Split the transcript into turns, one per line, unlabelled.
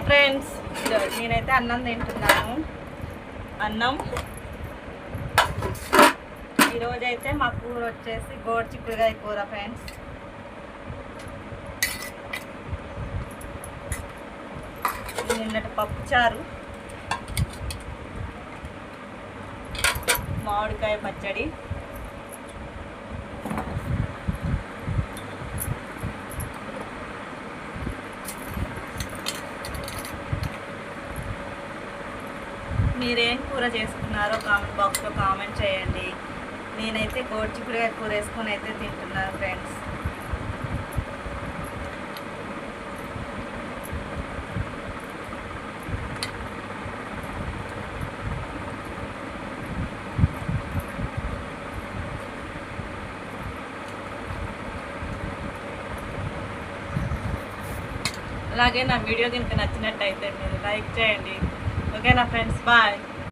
Hi friends నేనైతే అన్నం తింటున్నాను. అన్నం. ఈరోజు అయితే మా కూర వచ్చేసి గోడ చిక్కుడుగాయ కూర ఫ్రెండ్స్ నిన్నటి పప్పుచారు మామిడికాయ పచ్చడి. మీరేం కూర చేసుకున్నారో కామెంట్ బాక్స్లో కామెంట్ చేయండి. నేనైతే గోడు కూర వేసుకొని అయితే తింటున్నాను ఫ్రెండ్స్. అలాగే నా వీడియో కనుక నచ్చినట్టయితే మీరు లైక్ చేయండి. Okay, na friends. Bye.